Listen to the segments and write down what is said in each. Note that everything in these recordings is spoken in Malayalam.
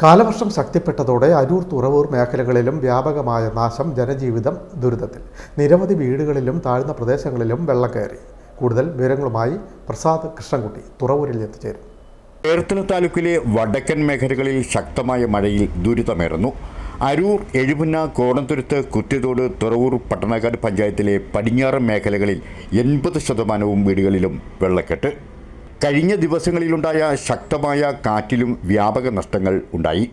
കാലവർഷം ശക്തിപ്പെട്ടതോടെ അരൂർ തുറവൂർ മേഖലകളിലും വ്യാപകമായ നാശം ജനജീവിതം ദുരിതത്തിൽ. നിരവധി വീടുകളിലും താഴ്ന്ന പ്രദേശങ്ങളിലും വെള്ളം കയറി. കൂടുതൽ വിവരങ്ങളുമായി പ്രസാദ് കൃഷ്ണൻകുട്ടി തുറവൂരിൽ എത്തിച്ചേരും. ചേർത്തല താലൂക്കിലെ വടക്കൻ മേഖലകളിൽ ശക്തമായ മഴയിൽ ദുരിതമേറുന്നു. അരൂർ എഴുപുന്ന കോടന്തുരുത്ത് കുത്തിത്തോട് തുറവൂർ പട്ടണക്കാട് പഞ്ചായത്തിലെ പടിഞ്ഞാറൻ മേഖലകളിൽ എൺപത് ശതമാനവും വീടുകളിലും വെള്ളക്കെട്ട്. കഴിഞ്ഞ ദിവസങ്ങളിലുണ്ടായ ശക്തമായ കാറ്റിലും വ്യാപക നഷ്ടങ്ങൾ ഉണ്ടായി.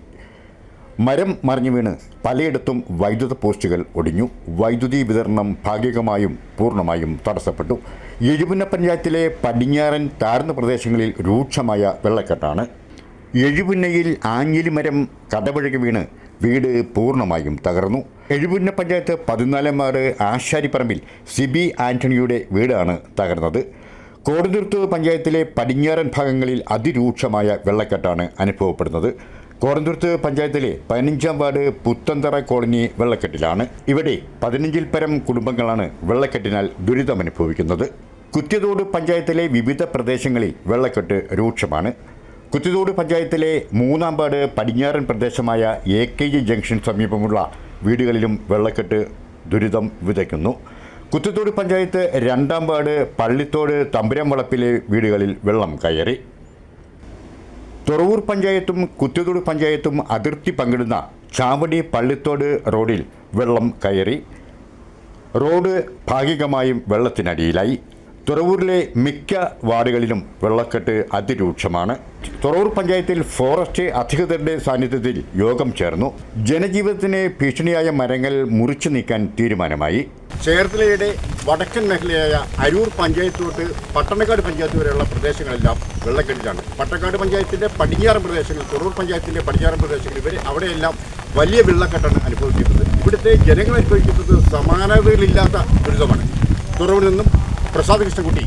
മരം മറിഞ്ഞു വീണ് പലയിടത്തും വൈദ്യുത പോസ്റ്റുകൾ ഒടിഞ്ഞു. വൈദ്യുതി വിതരണം ഭാഗികമായും പൂർണമായും തടസ്സപ്പെട്ടു. എഴുപുന്ന പഞ്ചായത്തിലെ പടിഞ്ഞാറൻ താഴ്ന്ന പ്രദേശങ്ങളിൽ രൂക്ഷമായ വെള്ളക്കെട്ടാണ്. എഴുപുന്നയിൽ ആഞ്ഞിലിമരം കടപുഴകി വീണ് വീട് പൂർണമായും തകർന്നു. എഴുപുന്ന പഞ്ചായത്ത് പതിനാലാം വാർഡ് ആശാരിപ്പറമ്പിൽ സിബി ആന്റണിയുടെ വീടാണ് തകർന്നത്. കോടതിർത്ത് പഞ്ചായത്തിലെ പടിഞ്ഞാറൻ ഭാഗങ്ങളിൽ അതിരൂക്ഷമായ വെള്ളക്കെട്ടാണ് അനുഭവപ്പെടുന്നത്. കോടന്തുരുത്ത് പഞ്ചായത്തിലെ പതിനഞ്ചാം വാർഡ് പുത്തന്തറ കോളനി വെള്ളക്കെട്ടിലാണ്. ഇവിടെ പതിനഞ്ചിൽ പരം കുടുംബങ്ങളാണ് വെള്ളക്കെട്ടിനാൽ ദുരിതമനുഭവിക്കുന്നത്. കുത്തിയതോട് പഞ്ചായത്തിലെ വിവിധ പ്രദേശങ്ങളിൽ വെള്ളക്കെട്ട് രൂക്ഷമാണ്. കുത്തിയതോട് പഞ്ചായത്തിലെ മൂന്നാം വാർഡ് പടിഞ്ഞാറൻ പ്രദേശമായ എ കെ ജി ജംഗ്ഷൻ സമീപമുള്ള വീടുകളിലും വെള്ളക്കെട്ട് ദുരിതം വിതയ്ക്കുന്നു. കുത്തിത്തോട് പഞ്ചായത്ത് രണ്ടാം വാർഡ് പള്ളിത്തോട് തമ്പുരം വളപ്പിലെ വീടുകളിൽ വെള്ളം കയറി. തുറവൂർ പഞ്ചായത്തും കുത്തിത്തോട് പഞ്ചായത്തും അതിർത്തി പങ്കിടുന്ന ചാവടി പള്ളിത്തോട് റോഡിൽ വെള്ളം കയറി. റോഡ് ഭാഗികമായും വെള്ളത്തിനടിയിലായി. തുറവൂരിലെ മിക്ക വാർഡുകളിലും വെള്ളക്കെട്ട് അതിരൂക്ഷമാണ്. തുറവൂർ പഞ്ചായത്തിൽ ഫോറസ്റ്റ് അധികൃതരുടെ സാന്നിധ്യത്തിൽ യോഗം ചേർന്നു. ജനജീവിതത്തിന് ഭീഷണിയായ മരങ്ങൾ മുറിച്ചു നീക്കാൻ തീരുമാനമായി. ചേർത്തലയുടെ വടക്കൻ മേഖലയായ അരൂർ പഞ്ചായത്ത് തൊട്ട് പട്ടണക്കാട് പഞ്ചായത്ത് വരെയുള്ള പ്രദേശങ്ങളെല്ലാം വെള്ളക്കെട്ടിലാണ്. പട്ടണക്കാട് പഞ്ചായത്തിന്റെ പടിഞ്ഞാറൻ പ്രദേശങ്ങൾ തുറവൂർ പഞ്ചായത്തിന്റെ പടിഞ്ഞാറൻ പ്രദേശങ്ങൾ ഇവർ അവിടെയെല്ലാം വലിയ വെള്ളക്കെട്ടാണ് അനുഭവിക്കുന്നത്. ഇവിടുത്തെ ജനങ്ങൾ അനുഭവിക്കുന്നത് സമാനതകളില്ലാത്ത ദുരിതമാണ്. തുറവിൽ നിന്നും പ്രസാദ് കൃഷ്ണൻകുട്ടി.